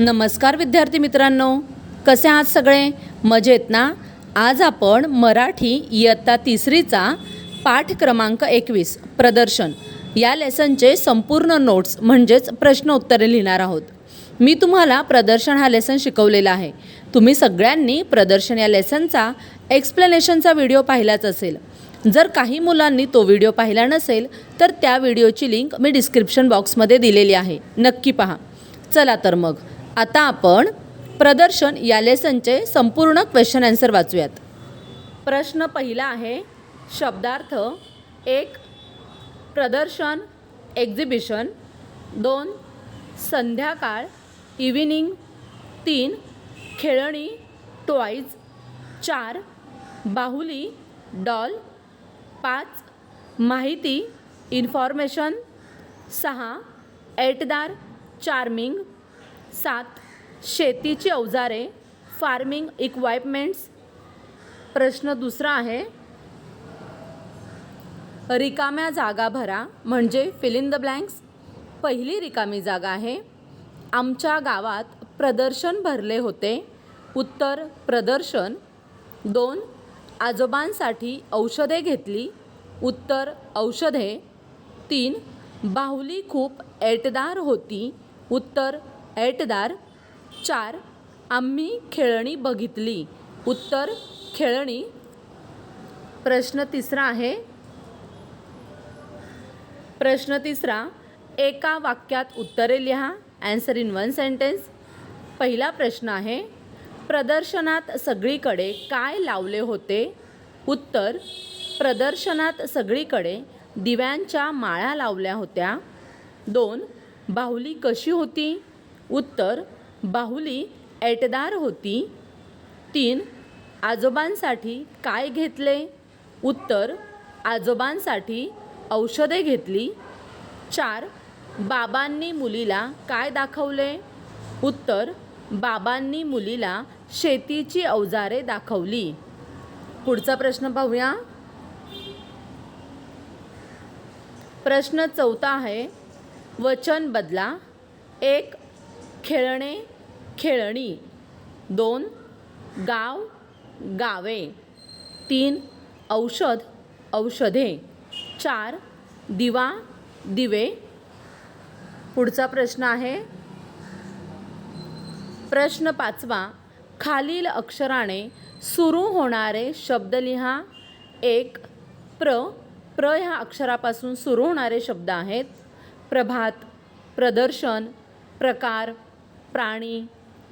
नमस्कार विद्यार्थी मित्रांनो. कसे आहात सगळे? मजेत ना? आज आपण मराठी इयत्ता तिसरीचा पाठ क्रमांक एकवीस प्रदर्शन. या लेसनचे संपूर्ण नोट्स म्हणजेच प्रश्न उत्तरे लिहिणार आहोत. मी तुम्हाला प्रदर्शन हा लेसन शिकवलेला आहे. तुम्ही सगळ्यांनी प्रदर्शन या लेसनचा एक्सप्लेनेशनचा व्हिडिओ पाहिलाच असेल. जर काही मुलांनी तो व्हिडिओ पाहिला नसेल तर त्या व्हिडिओची लिंक मी डिस्क्रिप्शन बॉक्समध्ये दिलेली आहे. नक्की पहा. चला तर मग. आता आपण प्रदर्शन या लेसनचे संपूर्ण क्वेश्चन आन्सर वाचूयात. प्रश्न पहिला आहे शब्दार्थ एक प्रदर्शन एक्झिबिशन दोन संध्याकाळ इव्हिनिंग तीन खेळणी टॉईज चार बाहुली डॉल पाच माहिती इन्फॉर्मेशन सहा एटदार चार्मिंग सात शेतीची अवजारे फार्मिंग इक्वायपमेंट्स प्रश्न दुसरा आहे रिकाम्या जागा भरा म्हणजे फिल इन द ब्लँक्स पहिली रिकामी जागा आहे आमच्या गावात प्रदर्शन भरले होते. उत्तर प्रदर्शन. दोन आजोबांसाठी औषधे घेतली. उत्तर औषधे. तीन बाहुली खूप ऐटदार होती. उत्तर ऐटदार चार आम्ही खेळणी बघितली. उत्तर खेळणी. प्रश्न तिसरा आहे. प्रश्न तिसरा एका वाक्यात उत्तरे लिहा. ॲन्सर इन वन सेंटेन्स पहिला प्रश्न आहे प्रदर्शनात सगळीकडे काय लावले होते? उत्तर प्रदर्शनात सगळीकडे दिव्यांच्या माळा लावल्या होत्या. दोन बाहुली कशी होती? उत्तर बाहुली ऐटदार होती. तीन आजोबांसाठी काय घेतले? उत्तर आजोबांसाठी औषधे घेतली. चार बाबांनी मुलीला काय दाखवले? उत्तर बाबांनी मुलीला शेतीची अवजारे दाखवली. पुढचा प्रश्न पाहूया. प्रश्न चौथा आहे वचन बदला. एक खेळणे खेळणी. दोन गाव गावे. तीन औषध औषधे. चार दिवा दिवे. पुढचा प्रश्न आहे. प्रश्न पाचवा. खालील अक्षराने सुरू होणारे शब्द लिहा. एक प्र. प्र ह्या अक्षरापासून सुरू होणारे शब्द आहेत. प्रभात प्रदर्शन प्रकार प्राणी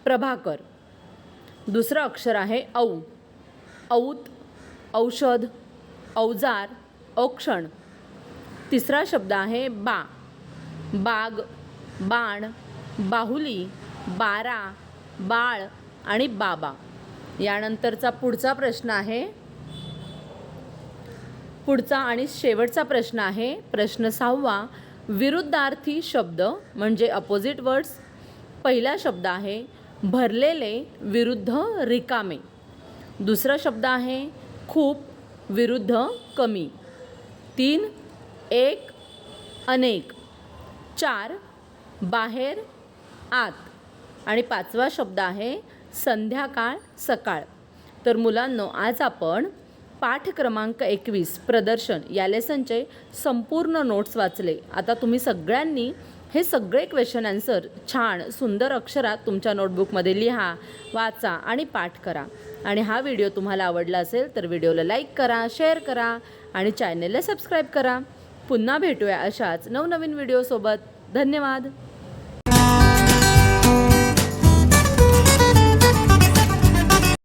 प्रभाकर. दुसरं अक्षर आहे औ. औत औषध अवजार औक्षण. तिसरा शब्द आहे बा. बाग बाण बाहुली बारा बाळ आणि बाबा. यानंतरचा पुढचा प्रश्न आहे. पुढचा आणि शेवटचा प्रश्न आहे. प्रश्न सहावा विरुद्धार्थी शब्द म्हणजे अपोजिट वर्ड्स पहिला शब्द आहे भरलेले विरुद्ध रिकामे. दुसरा शब्द आहे खूप विरुद्ध कमी. तीन एक अनेक. चार बाहेर आत. आणि पाचवा शब्द आहे संध्याकाळ सकाळ. तर मुलांनो आज आपण पाठ क्रमांक एकवीस प्रदर्शन या लेसनचे संपूर्ण नोट्स वाचले. आता तुम्ही सगळ्यांनी हे सगळे क्वेश्चन आन्सर छान सुंदर अक्षरात तुमच्या नोटबुकमध्ये लिहा वाचा आणि पाठ करा. आणि हा व्हिडिओ तुम्हाला आवडला असेल तर व्हिडिओला लाईक करा शेअर करा आणि चॅनलला सबस्क्राईब करा. पुन्हा भेटूया अशाच नवनवीन व्हिडिओसोबत धन्यवाद.